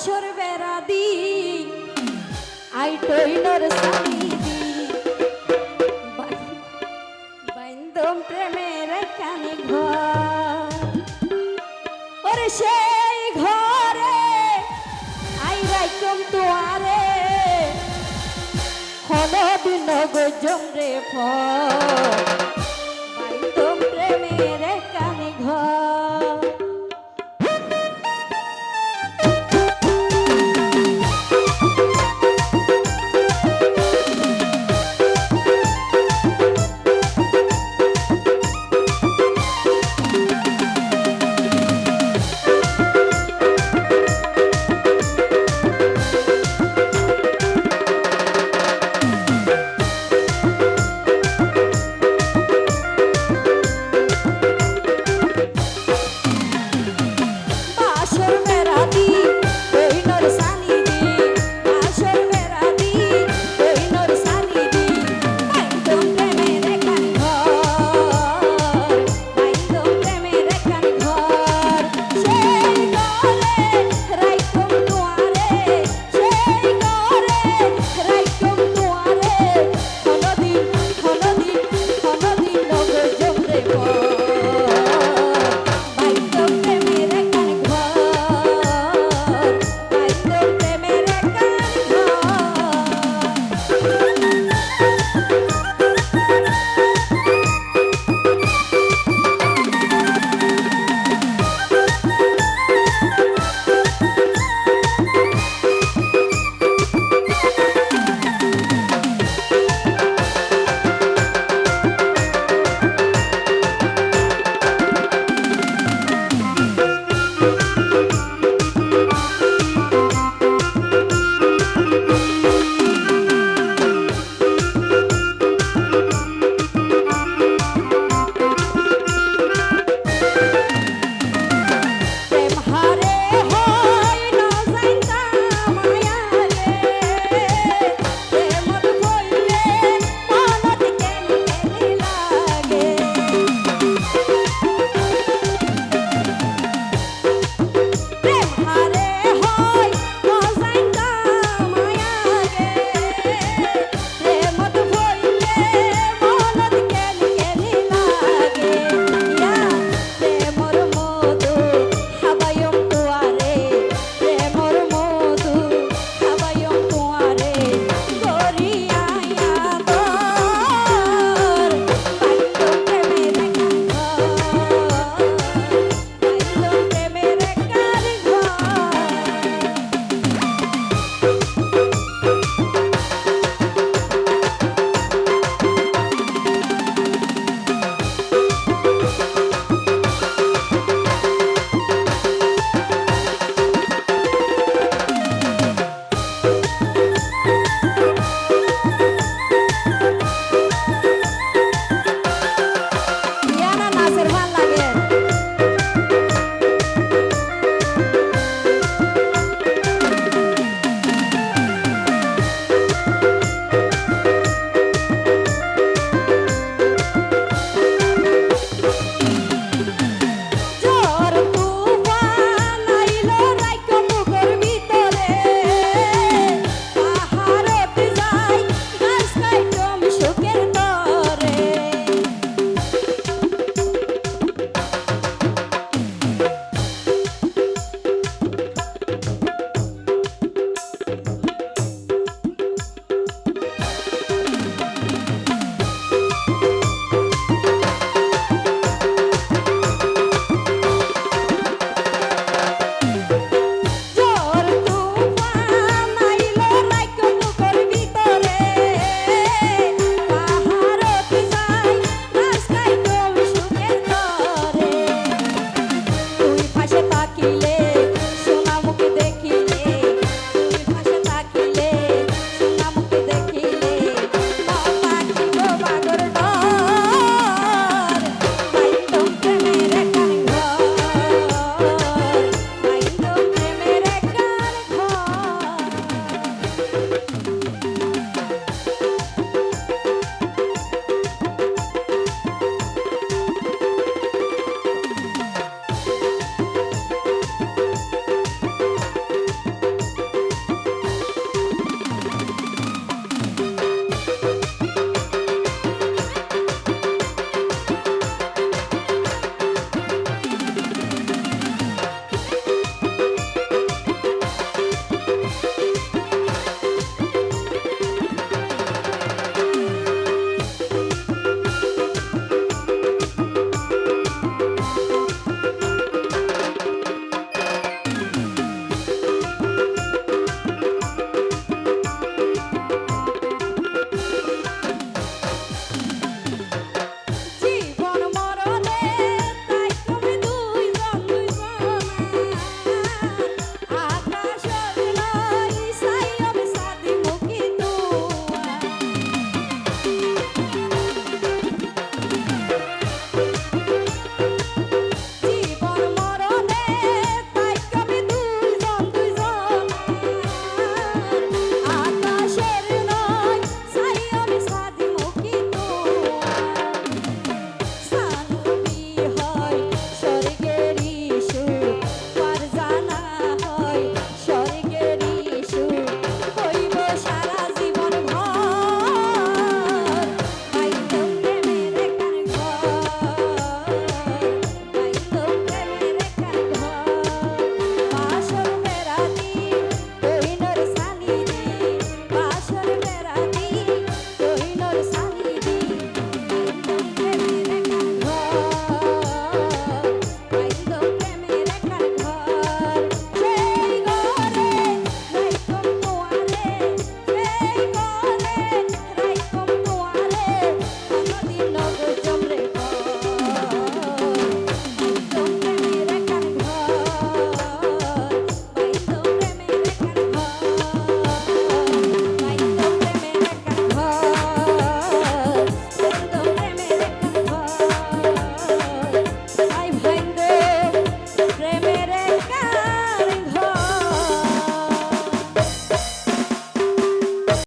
বাসর বেড়া দি। আই টইনর সানি দি। বাইন্দম প্রেমের কানে ঘর। ওরে সেই ঘরে আই রাইকম তোয়ারে। হল দিন গজম রে ফ বাইন্দম প্রেমের